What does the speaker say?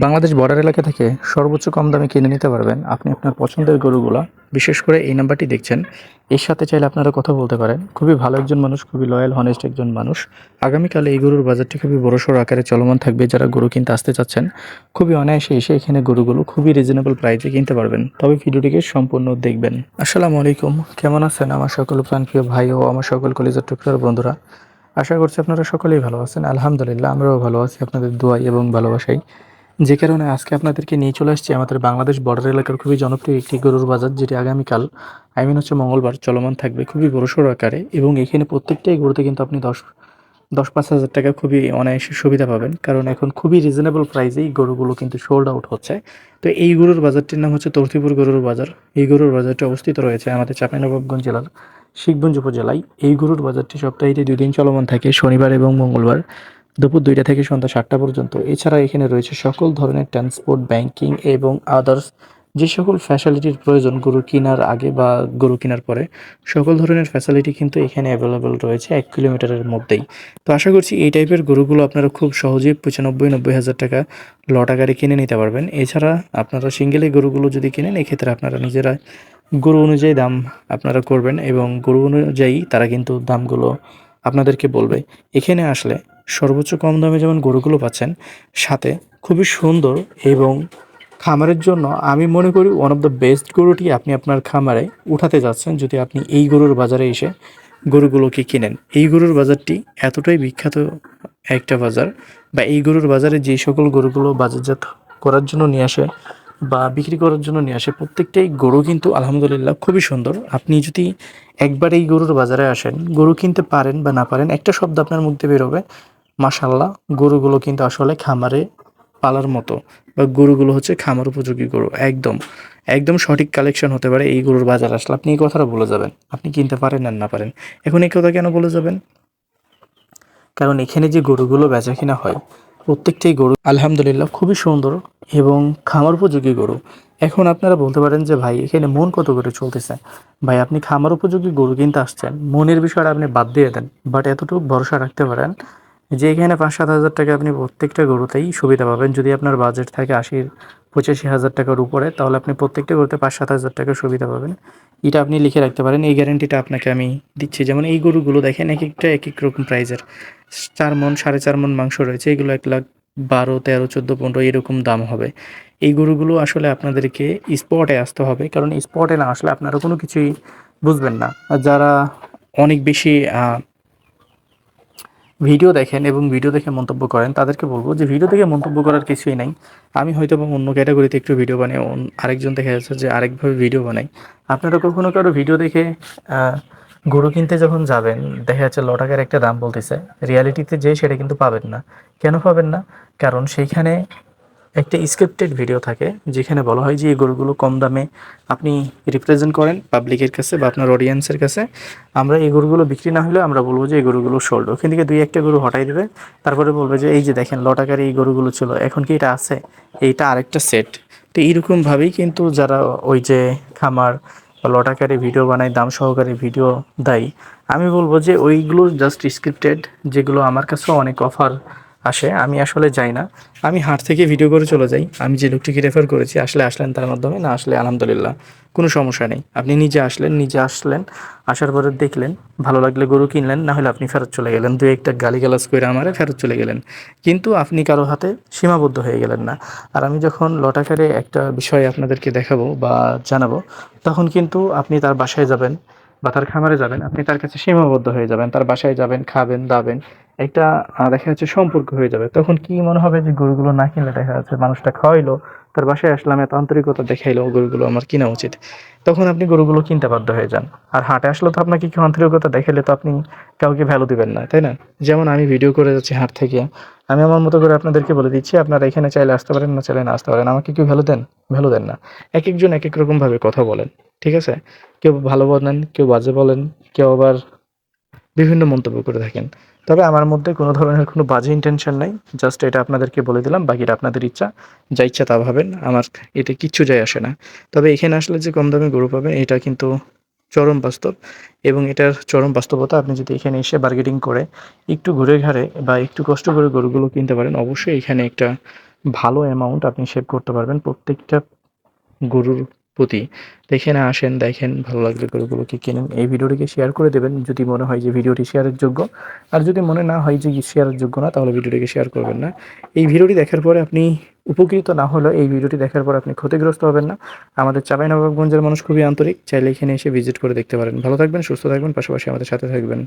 Bangladesh border এলাকা থেকে সর্বোচ্চ কম দামে কিনে নিতে পারবেন আপনি আপনার পছন্দের গরুগুলা। বিশেষ করে এই নাম্বারটি দেখছেন। এর সাথে চাইলে আপনারা কথা বলতে পারেন। খুবই ভালো একজন মানুষ, খুবই লয়াল হনেস্ট একজন মানুষ। আগামীকালে এই গরুর বাজারটি খুবই বড়সড় আকারে চলমান থাকবে। যারা গরু কিনতে আসতে চাচ্ছেন, খুবই অনায়াসে এসে এখানে গরুগুলো খুবই রিজনেবল প্রাইসে কিনতে পারবেন। তবে ভিডিওটিকে সম্পূর্ণ দেখবেন। আসসালামু আলাইকুম। কেমন আছেন আমার সকল প্রাণপ্রিয় ভাই ও আমার সকল কলেজের টুকরার বন্ধুরা? আশা করছি আপনারা সকলেই ভালো আছেন। আলহামদুলিল্লাহ, আমরাও ভালো আছি। আপনাদের দোয়াই এবং ভালোবাসাই। যে কারণে আজকে আপনাদেরকে নিয়ে চলে আসছি আমাদের বাংলাদেশ বর্ডার এলাকার খুবই জনপ্রিয় একটি গরুর বাজার, যেটি আগামীকাল আই মিন হচ্ছে মঙ্গলবার, চলমান থাকবে খুবই বড়সড় আকারে এবং এখানে প্রত্যেকটাই গরুতে কিন্তু আপনি দশ দশ পাঁচ হাজার টাকা খুবই অনায়াসে সুবিধা পাবেন। কারণ এখন খুবই রিজনেবল প্রাইসেই গরুগুলো কিন্তু সোল্ড আউট হচ্ছে। তো এই গরুর বাজারটির নাম হচ্ছে তর্তিপুর গরুর বাজার। এই গরুর বাজারটি অবস্থিত রয়েছে আমাদের চাঁপাইনবাবগঞ্জ জেলার শিখগঞ্জ উপজেলায়। এই গরুর বাজারটি সপ্তাহে দুই দিন চলমান থাকে, শনিবার এবং মঙ্গলবার। দুপুর দুইটা থেকে সন্ধ্যা সাতটা পর্যন্ত। এছাড়া এখানে রয়েছে সকল ধরনের ট্রান্সপোর্ট ব্যাংকিং এবং আদার্স যে সকল ফ্যাসিলিটির প্রয়োজন গরু কেনার আগে বা গরু কেনার পরে। সকল ধরনের ফ্যাসিলিটি কিন্তু এখানে অ্যাভেলেবেল রয়েছে এক কিলোমিটারের মধ্যেই। তো আশা করছি এই টাইপের গরুগুলো আপনারা খুব সহজেই পঁচানব্বই, নব্বই হাজার টাকা লট আকারে কিনে নিতে পারবেন। এছাড়া আপনারা সিঙ্গেলে গরুগুলো যদি কিনেন, এক্ষেত্রে আপনারা নিজেরা গরু অনুযায়ী দাম আপনারা করবেন এবং গরু অনুযায়ী তারা কিন্তু দামগুলো আপনাদেরকে বলবে, এখানে আসলে সর্বোচ্চ কম দামে যেমন গরুগুলো পাচ্ছেন, সাথে খুবই সুন্দর এবং খামারের জন্য আমি মনে করি ওয়ান অফ দ্য বেস্ট গরুটি আপনি আপনার খামারে উঠাতে যাচ্ছেন যদি আপনি এই গরুর বাজারে এসে গরুগুলোকে কিনেন। এই গরুর বাজারটি এতটাই বিখ্যাত একটা বাজার বা এই গরুর বাজারে যে সকল গরুগুলো বাজারজাত করার জন্য নিয়ে আসে বা বিক্রি করার জন্য নিয়ে আসে, প্রত্যেকটাই গরু কিন্তু আলহামদুলিল্লাহ খুবই সুন্দর। আপনি যদি একবার এই গরুর বাজারে আসেন, গরু কিনতে পারেন বা না পারেন, একটা শব্দ আপনার মুখ দিয়ে বেরোবে মাশাল্লাহ গরুগুলো কিন্তু আসলে খামারে পালার মতো বা গরুগুলো হচ্ছে খামার উপযোগী গরু, একদম একদম সঠিক কালেকশন হতে পারে এই গরুর বাজার আসলে। আপনি এই কথাটা বলে যাবেন, আপনি কিনতে পারেন আর না পারেন। এখন এই কথা কেন বলে যাবেন? কারণ এখানে যে গরুগুলো বেচা কিনা হয় প্রত্যেকটাই গরু আলহামদুলিল্লাহ খুবই সুন্দর এবং খামার উপযোগী গরু। এখন আপনারা বলতে পারেন যে, ভাই, এখানে মন কত করে চলতেছে? ভাই, আপনি খামার উপযোগী গরু কিনতে আসছেন, মনের বিষয়টা আপনি বাদ দিয়ে দেন বাট এতটুকু ভরসা রাখতে পারেন যে এখানে পাঁচ সাত হাজার টাকা আপনি প্রত্যেকটা গরুতেই সুবিধা পাবেন। যদি আপনার বাজেট থাকে আশির পঁচাশি হাজার টাকার উপরে, তাহলে আপনি প্রত্যেকটা গরুতে পাঁচ সাত হাজার টাকা সুবিধা পাবেন। এটা আপনি লিখে রাখতে পারেন, এই গ্যারেন্টিটা আপনাকে আমি দিচ্ছি। যেমন এই গরুগুলো দেখেন এক একটা এক এক রকম প্রাইজের চার মন, সাড়ে চার মন মাংস রয়েছে, এগুলো এক লাখ বারো, তেরো, চোদ্দ, পনেরো এরকম দাম হবে। এই গরুগুলো আসলে আপনাদেরকে স্পটে আসতে হবে, কারণ স্পটে না আসলে আপনারা কোনো কিছুই বুঝবেন না। যারা অনেক বেশি ভিডিও দেখেন এবং ভিডিও দেখে মন্তব্য করেন, তাদেরকে বলব যে ভিডিও দেখে মন্তব্য করার কিছুই নাই। আমি হয়তো বা অন্য ক্যাটাগরিতে একটু ভিডিও বানাই আরেকজন দেখা যাচ্ছে যে আরেকভাবে ভিডিও বানাই আপনারা কখনো কারও ভিডিও দেখে গরু কিনতে যখন যাবেন, দেখা যাচ্ছে লটাকার একটা দাম বলতেছে, রিয়ালিটিতে যে সেটা কিন্তু পাবেন না। কেন পাবেন না? কারণ সেইখানে একটা স্ক্রিপ্টেড ভিডিও থাকে, যেখানে বলা হয় যে এই গরুগুলো কম দামে আপনি রিপ্রেজেন্ট করেন পাবলিকের কাছে বা আপনার অডিয়েন্সের কাছে। আমরা এই গরুগুলো বিক্রি না হলে আমরা বলব যে এই গরুগুলো সোল্ড ওখান থেকে দুই একটা গরু হটাই দেবে, তারপরে বলবে যে এই যে দেখেন লটাকার এই গরুগুলো ছিল, এখন কি এটা আছে? এইটা আরেকটা সেট তো এইরকমভাবেই কিন্তু যারা ওই যে খামার লটাকারে ভিডিও বানায়, দাম সহকারে ভিডিও দেয়, আমি বলব যে ওইগুলো জাস্ট স্ক্রিপ্টেড যেগুলো আমার কাছেও অনেক অফার আসে, আমি আসলে যাই না। আমি হাট থেকে ভিডিও করে চলে যাই। আমি যে লোকটিকে রেফার করেছি, আসলে আসলেন তার মাধ্যমে, না আসলে আলহামদুলিল্লাহ, কোনো সমস্যা নেই। আপনি নিজে আসলেন নিজে আসলেন, আসার পরে দেখলেন, ভালো লাগলে গরু কিনলেন, না হলে আপনি ফেরত চলে গেলেন। দু একটা গালি গালিগালাজ করে আমারে ফেরত চলে গেলেন। কিন্তু আপনি কারও হাতে সীমাবদ্ধ হয়ে গেলেন না। আর আমি যখন লটাকারে একটা বিষয় আপনাদেরকে দেখাবো বা জানাব, তখন কিন্তু আপনি তার বাসায় যাবেন। বা তার খামারে যাবেন, আপনি তার কাছে সীমাবদ্ধ হয়ে যাবেন, তার বাসায় যাবেন, খাবেন, দাবেন, একটা দেখা যাচ্ছে সম্পর্ক হয়ে যাবে। তখন কি মনে হবে যে গরুগুলো না কিনলে দেখা যাচ্ছে মানুষটা খাওয়াইলো, তার বাসায় আসলাম, এত আন্তরিকতা দেখাইলো গরুগুলো আমার কিনা উচিত। তখন আপনি গরুগুলো কিনতে বাধ্য হয়ে যান। আর হাটে আসলে তো আপনাকে কেউ আন্তরিকতা দেখালে তো আপনি কাউকে ভ্যালু দিবেন না, তাই না? যেমন আমি ভিডিও করে যাচ্ছি হাট থেকে, আমি আমার মতো করে আপনাদেরকে বলে দিচ্ছি, আপনারা এখানে চাইলে আসতে পারেন, না চাইলে না আসতে পারেন, আমাকে কেউ ভ্যালু দেন? ভ্যালু দেন না। এক একজন এক এক রকম ভাবে কথা বলেন। ঠিক আছে? কেউ ভালো বলেন, কেউ বাজে বলেন, কেউ আবার বিভিন্ন মন্তব্য করে থাকেন। তবে আমার মধ্যে কোনো ধরনের কোনো বাজে ইন্টেনশন নাই জাস্ট এটা আপনাদেরকে বলে দিলাম, বাকিটা আপনাদের ইচ্ছা, যা ইচ্ছা তা ভাবেন, আমার এতে কিচ্ছু যায় আসে না। তবে এখানে আসলে যে কম দামে গরু পাবেন, এটা কিন্তু চরম বাস্তব এবং এটার চরম বাস্তবতা আপনি যদি এখানে এসে বার্গেটিং করে, একটু ঘুরে ঘাড়ে বা একটু কষ্ট করে গরুগুলো কিনতে পারেন, অবশ্যই এখানে একটা ভালো অ্যামাউন্ট আপনি সেভ করতে পারবেন। প্রত্যেকটা গরুর প্রতি। দেখে না, আসেন, দেখেন, ভালো লাগলে গরুগুলোকে কেনেন। এই ভিডিওটিকে শেয়ার করে দেবেন যদি মনে হয় যে ভিডিওটি শেয়ারের যোগ্য। আর যদি মনে না হয় যে শেয়ারের যোগ্য না, তাহলে ভিডিওটিকে শেয়ার করবেন না। এই ভিডিওটি দেখার পরে আপনি উপকৃত না হলেও এই ভিডিওটি দেখার পর আপনি ক্ষতিগ্রস্ত হবেন না। আমাদের চাঁপাইনবাবগঞ্জের মানুষ খুবই আন্তরিক। চাইলে এখানে এসে ভিজিট করে দেখতে পারেন। ভালো থাকবেন, সুস্থ থাকবেন, পাশাপাশি আমাদের সাথে থাকবেন।